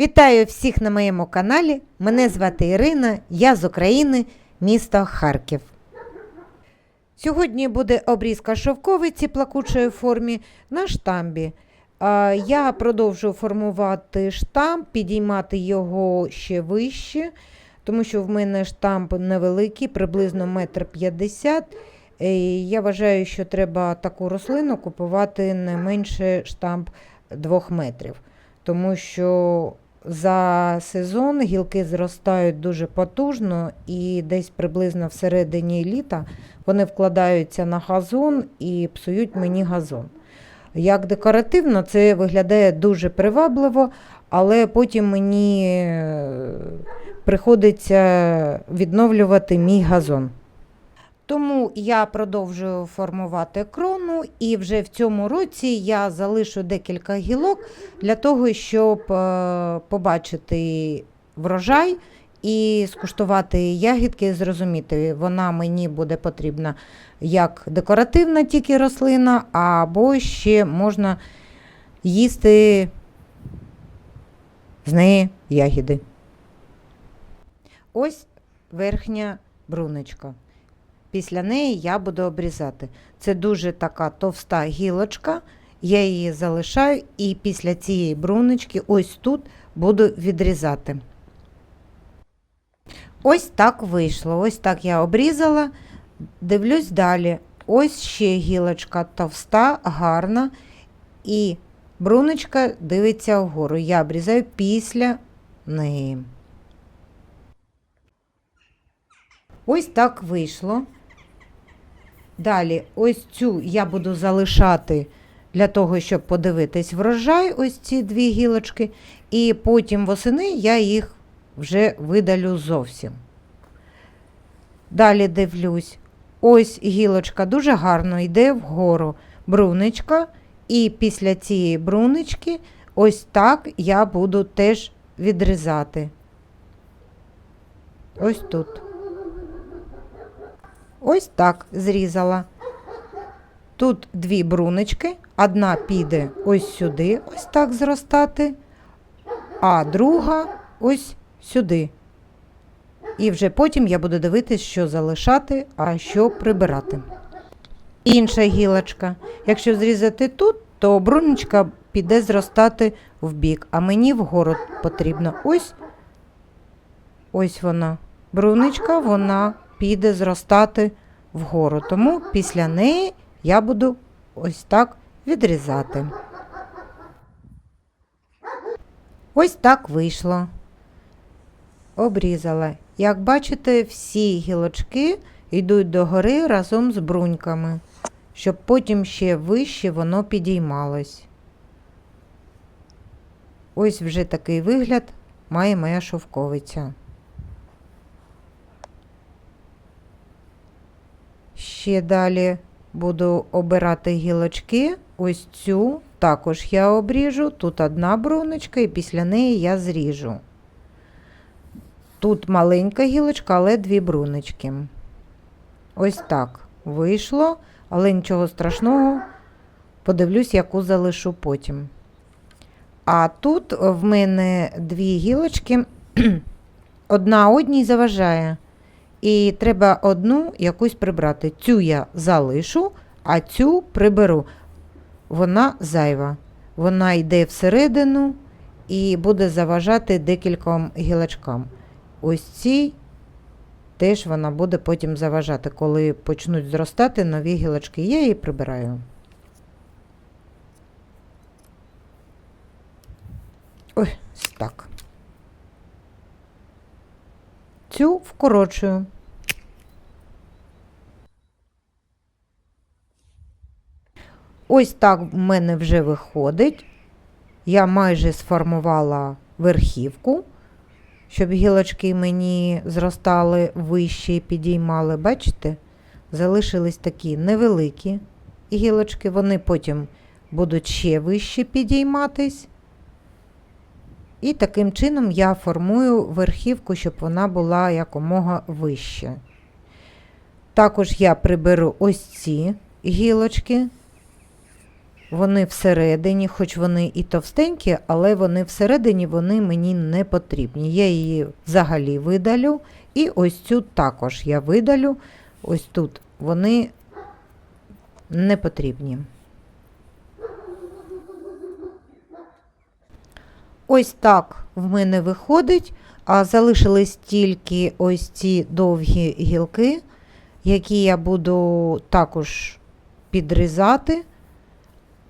Вітаю всіх на моєму каналі. Мене звати Ірина, я з України, місто Харків. Сьогодні буде обрізка шовковиці плакучої формі на штамбі. Я продовжую формувати штамп, підіймати його ще вище, тому що в мене штамп невеликий, приблизно 1,50 м. Я вважаю, що треба таку рослину купувати не менше штамп 2 метрів, тому що за сезон гілки зростають дуже потужно і десь приблизно всередині літа вони вкладаються на газон і псують мені газон. Як декоративно, це виглядає дуже привабливо, але потім мені е, приходиться відновлювати мій газон. Тому я продовжую формувати крону, і вже в цьому році я залишу декілька гілок для того, щоб е, побачити врожай і скуштувати ягідки, зрозуміти, вона мені буде потрібна як декоративна тільки рослина, або ще можна їсти з неї ягіди. Ось верхня брунечка. Після неї я буду обрізати. Це дуже така товста гілочка, я її залишаю і після цієї брунечки ось тут буду відрізати. Ось так вийшло. Ось так я обрізала. Дивлюсь далі. Ось ще гілочка товста, гарна. І брунечка дивиться вгору. Я обрізаю після неї. Ось так вийшло. Далі, ось цю я буду залишати для того, щоб подивитись врожай, ось ці дві гілочки, і потім восени я їх вже видалю зовсім. Далі дивлюсь, ось гілочка дуже гарно йде вгору бруничка, і після цієї брунички ось так я буду теж відрізати. Ось тут. Ось так зрізала. Тут дві брунички, одна піде ось сюди, ось так зростати, а друга ось сюди. І вже потім я буду дивитись, що залишати, а що прибирати. Інша гілочка. Якщо зрізати тут, то бруничка піде зростати в бік, а мені вгору потрібно. Ось ось вона. Бруничка, вона піде зростати вгору. Тому після неї я буду ось так відрізати. Ось так вийшло. Обрізала. Як бачите, всі гілочки йдуть догори разом з бруньками, щоб потім ще вище воно підіймалось. Ось вже такий вигляд має моя шовковиця. Ще далі буду обирати гілочки. Ось цю також я обріжу. Тут одна бруночка, і після неї я зріжу. Тут маленька гілочка, але дві бруночки. Ось так вийшло, але нічого страшного. Подивлюсь, яку залишу потім. А тут в мене дві гілочки, одна одній заважає. І треба одну якусь прибрати. Цю я залишу, а цю приберу. Вона зайва. Вона йде всередину і буде заважати декільком гілочкам. Ось цій теж вона буде потім заважати, коли почнуть зростати нові гілочки. Я її прибираю. Ось так. Цю вкорочую. Ось так в мене вже виходить. Я майже сформувала верхівку, щоб гілочки мені зростали вище і підіймали. Бачите? Залишились такі невеликі гілочки, вони потім будуть ще вище підійматись. І таким чином я формую верхівку, щоб вона була якомога вище. Також я приберу ось ці гілочки. Вони всередині, хоч вони і товстенькі, але вони всередині вони мені не потрібні. Я її взагалі видалю. І ось цю також я видалю. Ось тут вони не потрібні. Ось так в мене виходить, а залишились тільки ось ці довгі гілки, які я буду також підрізати,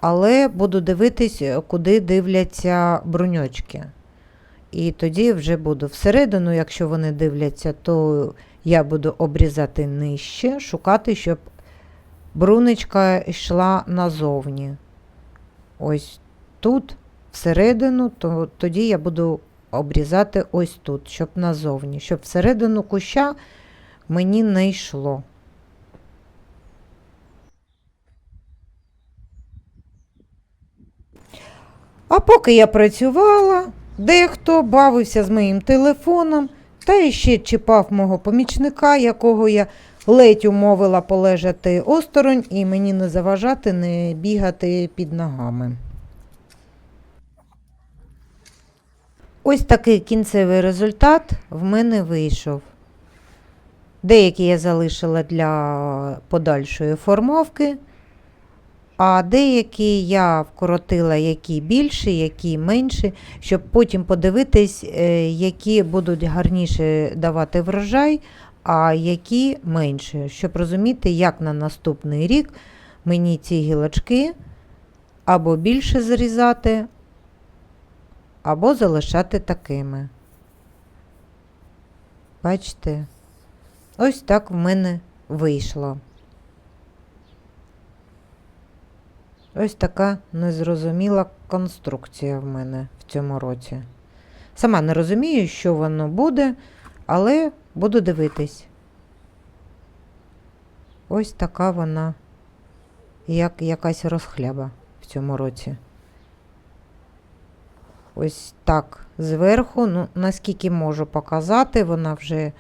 але буду дивитись, куди дивляться бруньочки. І тоді вже буду всередину, якщо вони дивляться, то я буду обрізати нижче, шукати, щоб брунечка йшла назовні. Ось тут, всередину, то тоді я буду обрізати ось тут, щоб назовні, щоб всередину куща мені не йшло. А поки я працювала, дехто бавився з моїм телефоном та іще чіпав мого помічника, якого я ледь умовила полежати осторонь і мені не заважати, не бігати під ногами. Ось такий кінцевий результат в мене вийшов. Деякі я залишила для подальшої формовки, а деякі я вкоротила, які більші, які менші, щоб потім подивитись, е, які будуть гарніше давати врожай, а які менше, щоб розуміти, як на наступний рік мені ці гілочки або більше зрізати, або залишати такими. Бачите? Ось так в мене вийшло. Ось така незрозуміла конструкція в мене в цьому році. Сама не розумію, що воно буде, але буду дивитись. Ось така вона, як якась розхляба в цьому році. Ось так зверху, ну, наскільки можу показати, вона вже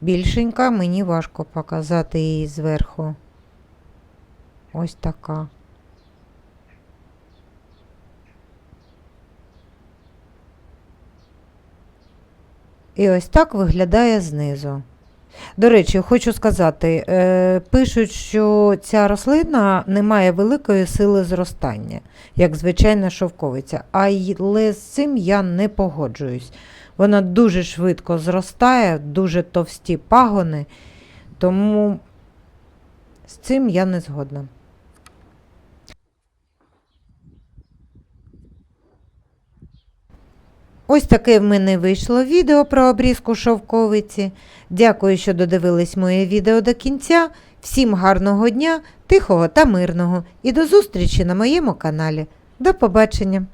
більшенька, мені важко показати її зверху. Ось така. І ось так виглядає знизу. До речі, хочу сказати, е, пишуть, що ця рослина не має великої сили зростання, як звичайна шовковиця, але з цим я не погоджуюсь. Вона дуже швидко зростає, дуже товсті пагони, тому з цим я не згодна. Ось таке в мене вийшло відео про обрізку шовковиці. Дякую, що додивились моє відео до кінця. Всім гарного дня, тихого та мирного і до зустрічі на моєму каналі. До побачення!